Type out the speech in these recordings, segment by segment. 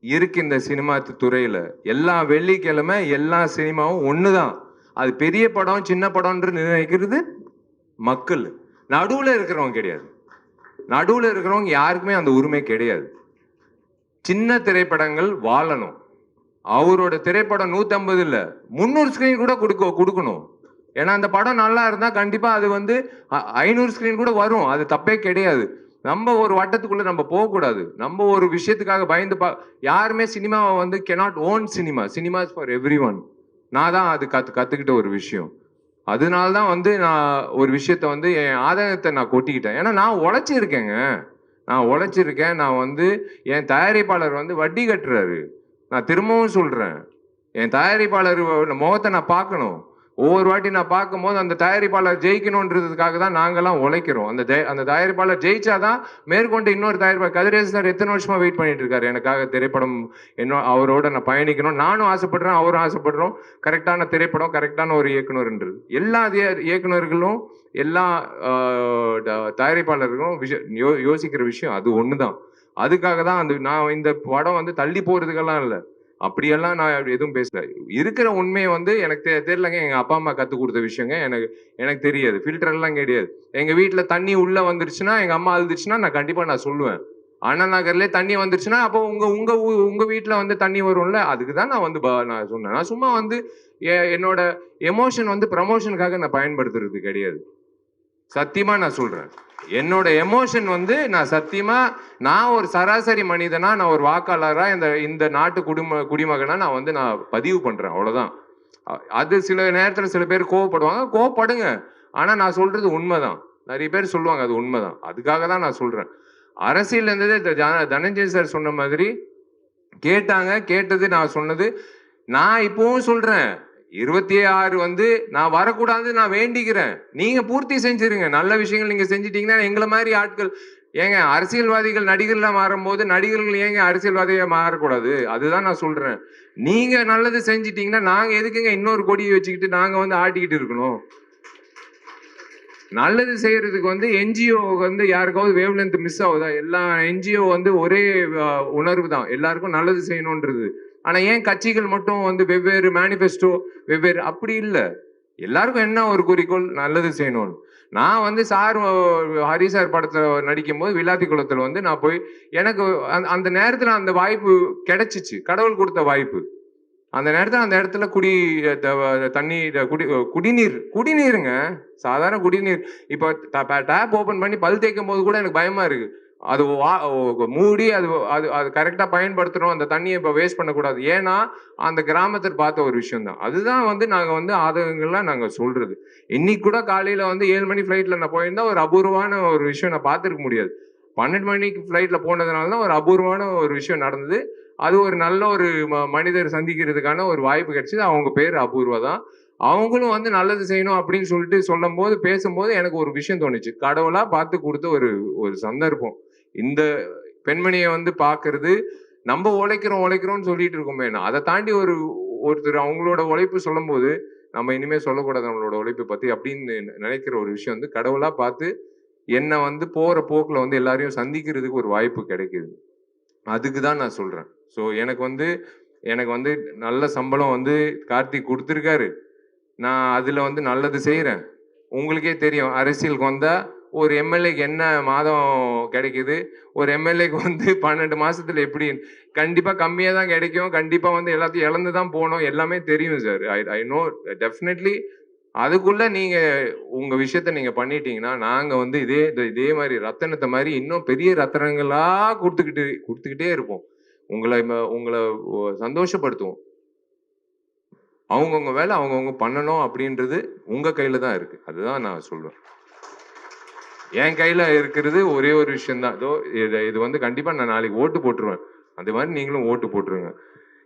இருக்கு இந்த சினிமா துறையில. எல்லா வெள்ளிக்கிழமை எல்லா சினிமாவும் ஒன்று தான் அது பெரிய படம் சின்ன படம்ன்ற நிர்ணயிக்கிறது மக்கள். நடுவில் இருக்கிறவங்க கிடையாது. நடுவில் இருக்கிறவங்க யாருக்குமே அந்த உரிமை கிடையாது. சின்ன திரைப்படங்கள் வாழணும். அவரோட திரைப்படம் நூற்றம்பது இல்லை. முந்நூறு ஸ்கிரீன் கூட கொடுக்க கொடுக்கணும். ஏன்னா அந்த படம் நல்லா இருந்தால் கண்டிப்பாக அது வந்து ஐநூறு ஸ்க்ரீன் கூட வரும். அது தப்பே கிடையாது. நம்ம ஒரு வட்டத்துக்குள்ள நம்ம போகக்கூடாது. நம்ம ஒரு விஷயத்துக்காக பயந்து பா யாருமே சினிமாவை வந்து cannot own cinema cinemas for every one நான் தான் அது கத்து கற்றுக்கிட்ட ஒரு விஷயம். அதனால தான் வந்து நான் ஒரு விஷயத்த வந்து என் ஆதாயத்தை நான் கொட்டிக்கிட்டேன். ஏன்னா நான் உழைச்சிருக்கேங்க. நான் உழைச்சிருக்கேன். நான் வந்து என் தயாரிப்பாளர் வந்து வட்டி கட்டுறாரு. நான் திரும்பவும் சொல்கிறேன் என் தயாரிப்பாளர் முகத்தை நான் பார்க்கணும். ஒவ்வொரு வாட்டி நான் பார்க்கும்போது அந்த தயாரிப்பாளர் ஜெயிக்கணுன்றதுக்காக தான் நாங்கெல்லாம் உழைக்கிறோம். அந்த அந்த தயாரிப்பாளர் ஜெயிச்சாதான் மேற்கொண்டு இன்னொரு தயாரிப்பாளர் கதிரேசன் சார் எத்தனை வருஷமா வெயிட் பண்ணிட்டு இருக்காரு? எனக்காக திரைப்படம் என்ன அவரோட நான் பயணிக்கணும். நானும் ஆசைப்படுறேன் அவரும் ஆசைப்படுறோம். கரெக்டான திரைப்படம் கரெக்டான ஒரு இயக்குனர்ன்றது. எல்லா இய- இயக்குனர்களும் எல்லா தயாரிப்பாளர்களும் விஷயம் யோ யோசிக்கிற விஷயம் அது ஒன்று தான் அதுக்காக தான் அந்த நான் இந்த படம் வந்து தள்ளி போறதுக்கெல்லாம் இல்லை. அப்படியெல்லாம் நான் அப்படி எதுவும் பேசல. இருக்கிற உண்மையை வந்து எனக்கு தெ- தெரியலங்க. எங்க அப்பா அம்மா கத்து கொடுத்த விஷயங்க. எனக்கு எனக்கு தெரியாது. ஃபில்டர் எல்லாம் கிடையாது. எங்க வீட்டில் தண்ணி உள்ள வந்துருச்சுன்னா எங்க அம்மா அழுதுச்சுன்னா நான் கண்டிப்பா நான் சொல்லுவேன். அண்ணா நகர்லேயே தண்ணி வந்துருச்சுன்னா அப்போ உங்கள் உங்கள் ஊ- உங்கள் வீட்டில் வந்து தண்ணி வரும்ல? அதுக்கு தான் நான் வந்து ப- நான் சொன்னேன். நான் சும்மா வந்து எ- என்னோட எமோஷன் வந்து ப்ரமோஷனுக்காக நான் பயன்படுத்துறது கிடையாது. சத்தியமாக நான் சொல்கிறேன் என்னோட எமோஷன் வந்து நான் சத்தியமா நான் ஒரு சராசரி மனிதனா நான் ஒரு வாக்காளரா இந்த இந்த நாட்டு குடிம குடிமகனா நான் வந்து நான் பதிவு பண்றேன் அவ்வளவுதான். அது சில நேரத்துல சில பேர் கோவப்படுவாங்க கோவப்படுங்க. ஆனா நான் சொல்றது உண்மைதான். நிறைய பேர் சொல்லுவாங்க அது உண்மைதான். அதுக்காக தான் நான் சொல்றேன். அரசியல் இருந்தது ஜன- தனஞ்சய் சார் சொன்ன மாதிரி கேட்டாங்க கேட்டது நான் சொன்னது நான் இப்பவும் சொல்றேன். இருபத்தி ஆறு வந்து நான் வரக்கூடாது நான் வேண்டிக்கிறேன். நீங்க பூர்த்தி செஞ்சிருங்க. நல்ல விஷயங்கள் நீங்க செஞ்சிட்டீங்கன்னா எங்களை மாதிரி ஆட்கள் ஏங்க அரசியல்வாதிகள் நடிகர்களாக மாறும்போது நடிகர்கள் ஏங்க அரசியல்வாதியாக மாறக்கூடாது? அதுதான் நான் சொல்றேன். நீங்க நல்லது செஞ்சிட்டீங்கன்னா நாங்க எதுக்குங்க இன்னொரு கொடியை வச்சுக்கிட்டு நாங்க வந்து ஆட்டிக்கிட்டு இருக்கணும்? நல்லது செய்யறதுக்கு வந்து என்ஜிஓ வந்து யாருக்காவது வேவ்லென்த் மிஸ் ஆகுதா? எல்லா என்ஜிஓ வந்து ஒரே உணர்வு தான். எல்லாருக்கும் நல்லது செய்யணுன்றது. ஆனா ஏன் கட்சிகள் மட்டும் வந்து வெவ்வேறு மேனிஃபெஸ்டோ வெவ்வேறு அப்படி இல்லை. எல்லாருக்கும் என்ன ஒரு குறிக்கோள்? நல்லது செய்யணும்னு நான் வந்து சார் ஹரி சார் படத்தில் நடிக்கும் போது வில்லாத்தி குளத்தில் வந்து நான் போய் எனக்கு அந்த- அந்த நேரத்தில் அந்த வாய்ப்பு கிடைச்சிச்சு. கடவுள் கொடுத்த வாய்ப்பு. அந்த நேரத்தில் அந்த இடத்துல குடி த- தண்ணி குடி குடிநீர் குடிநீருங்க. சாதாரண குடிநீர். இப்போ டேப் ஓப்பன் பண்ணி பல் தேய்க்கும் போது கூட எனக்கு பயமா இருக்கு. அது வா- மூடி அது அது அது கரெக்டாக பயன்படுத்தணும். அந்த தண்ணியை இப்போ வேஸ்ட் பண்ணக்கூடாது. ஏன்னா அந்த கிராமத்தில் பார்த்த ஒரு விஷயம் தான் அதுதான் வந்து நாங்கள் வந்து ஆதங்கங்கள்லாம் நாங்கள் சொல்கிறது இன்னைக்கு கூட காலையில் வந்து ஏழு மணி ஃப்ளைட்டில் நான் போயிருந்தால் ஒரு அபூர்வமான ஒரு விஷயம் நான் பார்த்துருக்க முடியாது. பன்னெண்டு மணிக்கு ஃப்ளைட்டில் போனதுனால தான் ஒரு அபூர்வமான ஒரு விஷயம் நடந்தது. அது ஒரு நல்ல ஒரு ம- மனிதர் சந்திக்கிறதுக்கான ஒரு வாய்ப்பு கிடைச்சிது. அவங்க பேர் அபூர்வா தான் அவங்களும் வந்து நல்லது செய்யணும் அப்படின்னு சொல்லிட்டு சொல்லும் போது பேசும்போது எனக்கு ஒரு விஷயம் தோணுச்சு. கடவுளாக பார்த்து கொடுத்த ஒரு ஒரு சந்தர்ப்பம். இந்த பெண்மணியை வந்து பார்க்கிறது நம்ம உழைக்கிறோம் உழைக்கிறோம்னு சொல்லிட்டு இருக்கோமே அதை தாண்டி ஒரு ஒருத்தர் அவங்களோட உழைப்பு சொல்லும்போது நம்ம இனிமே சொல்லக்கூடாது நம்மளோட உழைப்பை பத்தி அப்படின்னு நினைக்கிற ஒரு விஷயம் வந்து கடவுளா பார்த்து என்னை வந்து போற போக்குல வந்து எல்லாரையும் சந்திக்கிறதுக்கு ஒரு வாய்ப்பு கிடைக்குது. அதுக்கு தான் நான் சொல்றேன். ஸோ எனக்கு வந்து எனக்கு வந்து நல்ல சம்பளம் வந்து கார்த்திக் கொடுத்துருக்காரு. நான் அதுல வந்து நல்லது செய்கிறேன் உங்களுக்கே தெரியும் அரசியலுக்கு வந்தா ஒரு எம்எல்ஏக்கு என்ன மாதம் கிடைக்குது? ஒரு எம்எல்ஏக்கு வந்து பன்னெண்டு மாதத்தில் எப்படி? கண்டிப்பாக கம்மியாக தான் கிடைக்கும். கண்டிப்பாக வந்து எல்லாத்தையும் இழந்து தான் போகணும். எல்லாமே தெரியும் sir I I know definitely அதுக்குள்ளே நீங்கள் உங்கள் விஷயத்த நீங்கள் பண்ணிட்டீங்கன்னா நாங்கள் வந்து இதே இது- இதே மாதிரி ரத்தனத்தை மாதிரி இன்னும் பெரிய ரத்தனங்களாக கொடுத்துக்கிட்டு கொடுத்துக்கிட்டே இருப்போம். உங்களை ம- உங்களை சந்தோஷப்படுத்துவோம். அவங்கவுங்க வேலை அவங்கவுங்க பண்ணணும் அப்படின்றது உங்கள் கையில் தான் இருக்குது அதுதான் நான் சொல்வேன் என் கையில இருக்கிறது ஒரே ஒரு விஷயம்தான். இதோ இது இது வந்து கண்டிப்பா நான் நாளைக்கு ஓட்டு போட்டுருவேன். அந்த மாதிரி நீங்களும் ஓட்டு போட்டுருங்க.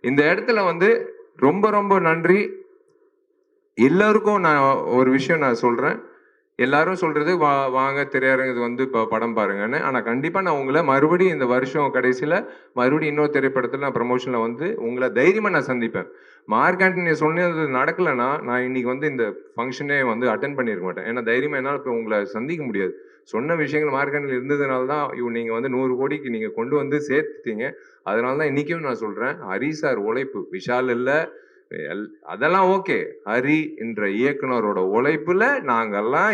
இந்த இடத்துல வந்து ரொம்ப ரொம்ப நன்றி. எல்லாருக்கும் நான் ஒரு விஷயம் நான் சொல்றேன். எல்லாரும் சொல்றது வா வாங்க திரையரங்கு வந்து இப்போ படம் பாருங்கன்னு. ஆனால் கண்டிப்பாக நான் உங்களை மறுபடியும் இந்த வருஷம் கடைசியில் மறுபடியும் இன்னொரு திரைப்படத்தில் நான் ப்ரமோஷனில் வந்து உங்களை தைரியமாக நான் சந்திப்பேன். மார்க் ஆண்டனி சொன்னது நடக்கலைன்னா நான் இன்னைக்கு வந்து இந்த ஃபங்க்ஷனே வந்து அட்டன் பண்ணியிருக்க மாட்டேன். ஏன்னா தைரியமாக என்னால் இப்போ உங்களை சந்திக்க முடியாது. சொன்ன விஷயங்கள் மார்க் ஆண்டனி இருந்ததுனால தான் இவ் நீங்கள் வந்து நூறு கோடிக்கு நீங்கள் கொண்டு வந்து சேர்த்துட்டீங்க. அதனால தான் இன்றைக்கும் நான் சொல்கிறேன் ஹரி சார் உழைப்பு. விஷால் இல்லை எல்- அதெல்லாம் ஓகே ஹரி என்ற இயக்குனரோட உழைப்புல நாங்கெல்லாம்